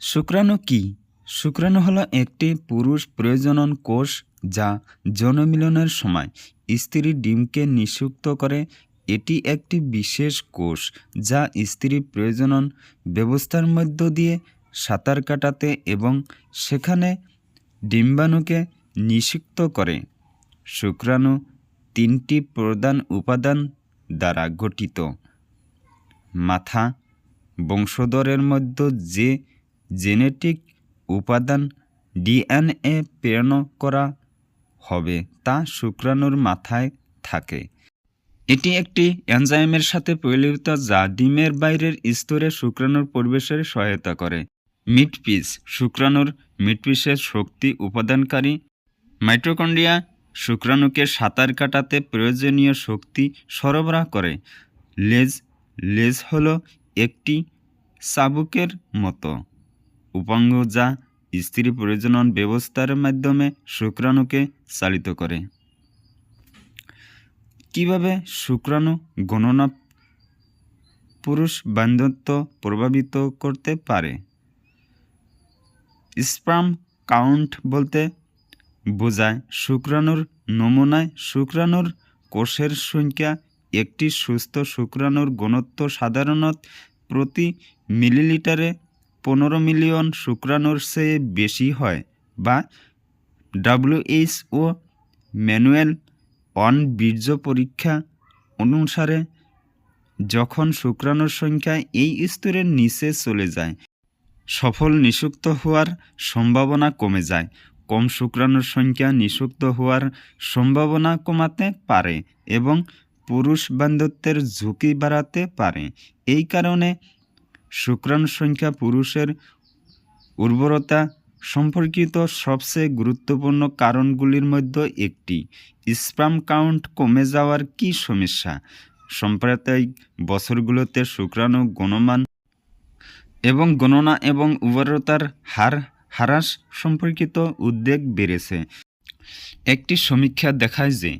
শুক্রাণু কি? শুক্রাণু হলো একটি পুরুষ প্রজনন কোষ যা যৌনমিলনের সময় স্ত্রী ডিমকে নিষিক্ত করে। এটি একটি বিশেষ কোষ যা স্ত্রী প্রজনন ব্যবস্থার মধ্য দিয়ে সাঁতার কাটাতে এবং সেখানে ডিম্বাণুকে নিষিক্ত করে। শুক্রাণু তিনটি প্রধান উপাদান দ্বারা গঠিত। মাথা, বংশধরের মধ্যে যে জেনেটিক উপাদান ডিএনএ প্রেরণ করা হবে তা শুক্রাণুর মাথায় থাকে। এটি একটি এনজাইমের সাথে পরিলিত যা ডিমের বাইরের স্তরে শুক্রাণুর পরিবেশের সহায়তা করে। মিটপিস শুক্রাণুর মিটপিসের শক্তি উপাদানকারী। মাইটোকন্ড্রিয়া শুক্রাণুকে সাঁতার কাটাতে প্রয়োজনীয় শক্তি সরবরাহ করে। লেজ লেজ হলো একটি চাবুকের মতো। উপাঙ্গ যা স্ত্রী প্রজনন ব্যবস্থার মাধ্যমে শুক্রাণুকে চালিত করে। কীভাবে শুক্রাণু গণনা পুরুষ বান্ধত্ব প্রভাবিত করতে পারে? স্পার্ম কাউন্ট বলতে বোঝায় শুক্রাণুর নমুনায় শুক্রাণুর কোষের সংখ্যা একটি সুস্থ শুক্রাণুর ঘনত্ব সাধারণত প্রতি মিলিলিটারে পনেরো মিলিয়ন শুক্রাণুর চেয়ে বেশি হয় বা ডাব্লিউএইচও ম্যানুয়াল অন বীর্য পরীক্ষা অনুসারে যখন শুক্রাণুর সংখ্যা এই স্তরের নিচে চলে যায়, সফল নিষুক্ত হওয়ার সম্ভাবনা কমে যায়। কম শুক্রাণুর সংখ্যা নিষুক্ত হওয়ার সম্ভাবনা কমাতে পারে এবং পুরুষ বান্ধত্যের ঝুঁকি বাড়াতে পারে। এই কারণে শুক্রাণু সংখ্যা পুরুষের উর্বরতা সম্পর্কিত সবচেয়ে গুরুত্বপূর্ণ কারণগুলির মধ্যে একটি। স্পাম কাউন্ট কমে যাওয়ার কী সমস্যা? সাম্প্রতিক বছরগুলোতে শুক্রাণু গণমান এবং গণনা এবং উর্বরতার হার হ্রাস সম্পর্কিত উদ্বেগ বেড়েছে। একটি সমীক্ষা দেখায় যে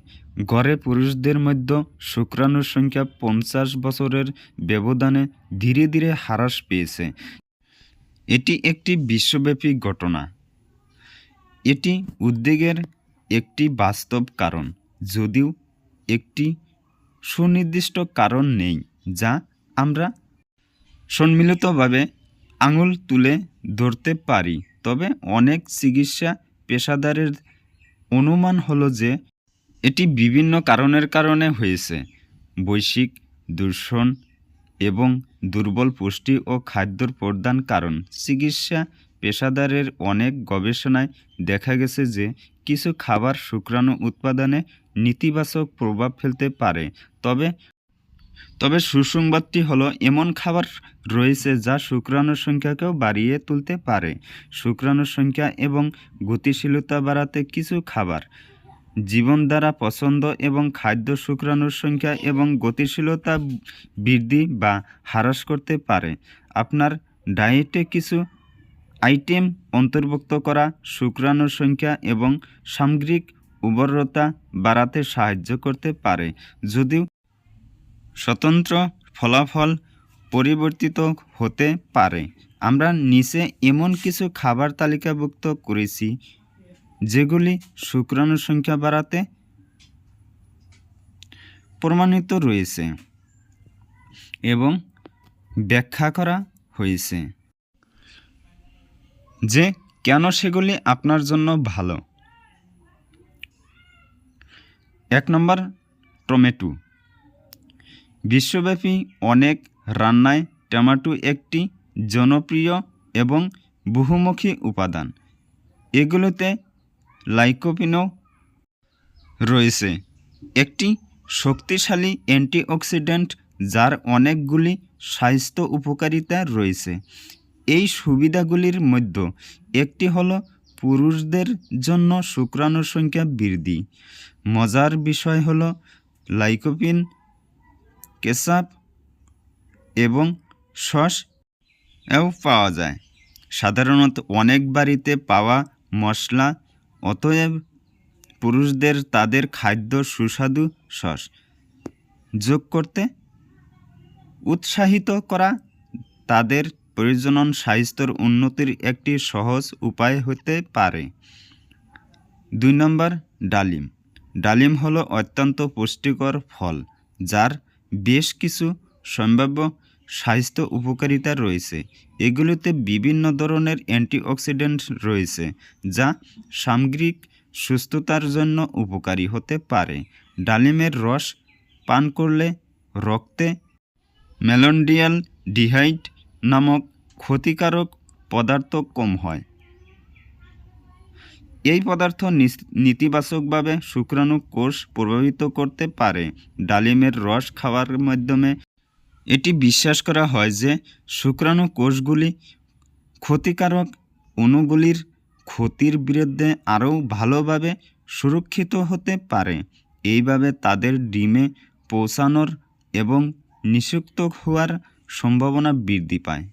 গড়ে পুরুষদের মধ্যে শুক্রাণুর সংখ্যা পঞ্চাশ বছরের ব্যবধানে ধীরে ধীরে হ্রাস পেয়েছে। এটি একটি বিশ্বব্যাপী ঘটনা। এটি উদ্বেগের একটি বাস্তব কারণ, যদিও একটি সুনির্দিষ্ট কারণ নেই, যা আমরা সম্মিলিতভাবে আঙুল তুলে ধরতে পারি। তবে অনেক চিকিৎসা পেশাদারের অনুমান হলো যে এটি বিভিন্ন কারণের কারণে হয়েছে। বৈশ্বিক দূষণ এবং দুর্বল পুষ্টি ও খাদ্যর প্রধান কারণ। চিকিৎসা পেশাদারের অনেক গবেষণায় দেখা গেছে যে কিছু খাবার শুক্রাণু উৎপাদনে নেতিবাচক প্রভাব ফেলতে পারে। তবে তবে সুসংবাদটি হলো, এমন খাবার রয়েছে যা শুক্রাণুর সংখ্যাকেও বাড়িয়ে তুলতে পারে। শুক্রাণুর সংখ্যা এবং গতিশীলতা বাড়াতে কিছু খাবার জীবনধারা পছন্দ এবং খাদ্য শুক্রাণুর সংখ্যা এবং গতিশীলতা বৃদ্ধি বা হ্রাস করতে পারে। আপনার ডায়েটে কিছু আইটেম অন্তর্ভুক্ত করা শুক্রাণুর সংখ্যা এবং সামগ্রিক উর্বরতা বাড়াতে সাহায্য করতে পারে। যদিও স্বতন্ত্র ফলাফল পরিবর্তিত হতে পারে। আমরা নিচে এমন কিছু খাবার তালিকাভুক্ত করেছি যেগুলি শুক্রাণুর সংখ্যা বাড়াতে প্রমাণিত রয়েছে এবং ব্যাখ্যা করা হয়েছে যে কেন সেগুলি আপনার জন্য ভালো। এক নম্বর, টমেটো। বিশ্বব্যাপী অনেক রান্নায় টমেটো একটি জনপ্রিয় এবং বহুমুখী উপাদান। এগুলোতে লাইকোপিনও রয়েছে। একটি শক্তিশালী অ্যান্টিঅক্সিডেন্ট যার অনেকগুলি স্বাস্থ্য উপকারিতা রয়েছে। এই সুবিধাগুলির মধ্যে একটি হলো পুরুষদের জন্য শুক্রাণুর সংখ্যা বৃদ্ধি। মজার বিষয় হলো লাইকোপিন কেচাপ এবং সস এও পাওয়া যায়। সাধারণত অনেক বাড়িতে পাওয়া মশলা অতএব পুরুষদের তাদের খাদ্য সুস্বাদু সস। যোগ করতে উৎসাহিত করা তাদের প্রজনন স্বাস্থ্যর উন্নতির একটি সহজ উপায় হতে পারে। দুই নম্বর, ডালিম। ডালিম হলো অত্যন্ত পুষ্টিকর ফল, যার বেশ কিছু সম্ভাব্য স্বাস্থ্য উপকারিতা রয়েছে। এগুলোতে বিভিন্ন ধরনের অ্যান্টিঅক্সিডেন্ট রয়েছে, যা সামগ্রিক সুস্থতার জন্য উপকারী হতে পারে। ডালিমের রস পান করলে রক্তে মেলন্ডিয়াল ডিহাইড নামক ক্ষতিকারক পদার্থ কম হয়। এই পদার্থ নেতিবাচকভাবে শুক্রাণু কোষ প্রভাবিত করতে পারে। ডালিমের রস খাওয়ার মাধ্যমে এটি বিশ্বাস করা হয় যে শুক্রাণু কোষগুলি ক্ষতিকারক অণুগুলির ক্ষতির বিরুদ্ধে আরও ভালোভাবে সুরক্ষিত হতে পারে। এইভাবে তাদের ডিমে পৌঁছানোর এবং নিষুক্ত হওয়ার সম্ভাবনা বৃদ্ধি পায়।